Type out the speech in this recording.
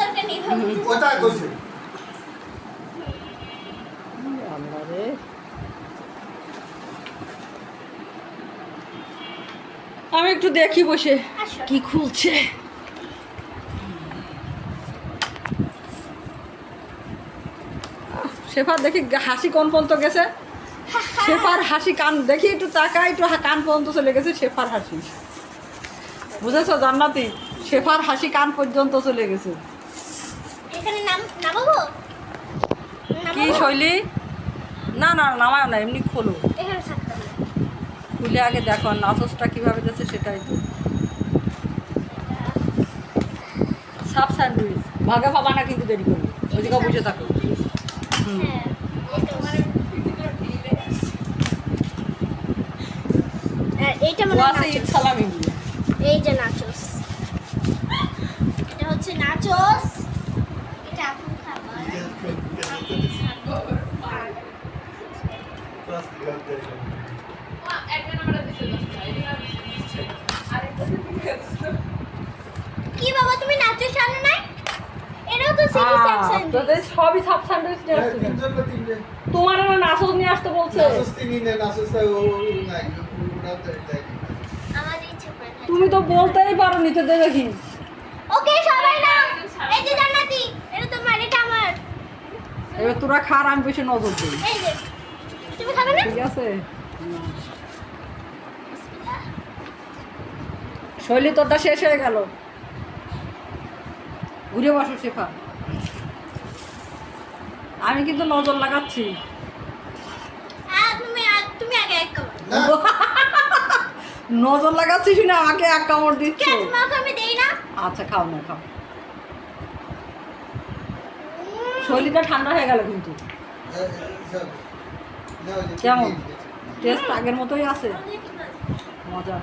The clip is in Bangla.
দরকার নেই কোথায় কইছে? আল্লাহ রে আমি একটু দেখি বসে। কি খুলছে। শেফার দেখি হাসি কোন পর্যন্ত গেছে? শেফার হাসি কান দেখি একটু তাকা একটু কান পর্যন্ত চলে গেছে শেফার হাসি। বুঝেছ জান্নাতি? শেফার হাসি কান পর্যন্ত চলে গেছে। এখানে নাম নামাবো? কি শৈলী? না না নামায় না এমনি খোলো। এখানে থাকতে খুলে আগে দেখো নাচসটা কীভাবে যাচ্ছে সেটাই তো। Sub sandwich. ভাগে পাবা না কিন্তু দেরি করবে। ওইদিকে বুঝে থাকো। হ্যাঁ মানে এইটা মানে সালামি দিয়ে এই যে নাচোস এটা হচ্ছে নাচোস এটা আপু খাবার কি বাবা তুমি নাই? এটাও তো সিটি স্যামসাং তোদের সবই সাব স্যান্ডউইচ নিয়ে আসছে। তিনজন না তিনটে। তোমার না নাচস নিয়ে আসতে বলছে। তিনি নে ও নাই আমার ইচ্ছে করে তুমি তো বলতেই পারো নিতে দেবে কি ওকে সবাই নাও। এই যে জান্নাতি এটা তোমার এটা আমার। এবার তোরা খার আমি বেশি নজর দিই। এই যে। তুমি খাবে না? ঠিক আছে। শৈলী তোরটা শেষ হয়ে গেল। ঘুরে বসো শেখা আমি কিন্তু নজর লাগাচ্ছি। নজর লাগাচ্ছি শুনে আমাকে এক কামড় দিচ্ছ। কে তোমাকে আমি দেই না? আচ্ছা খাও না খাও। শৈলীটা ঠান্ডা হয়ে গেল কিন্তু। না কেমন? টেস্ট আগের মতোই আছে মজা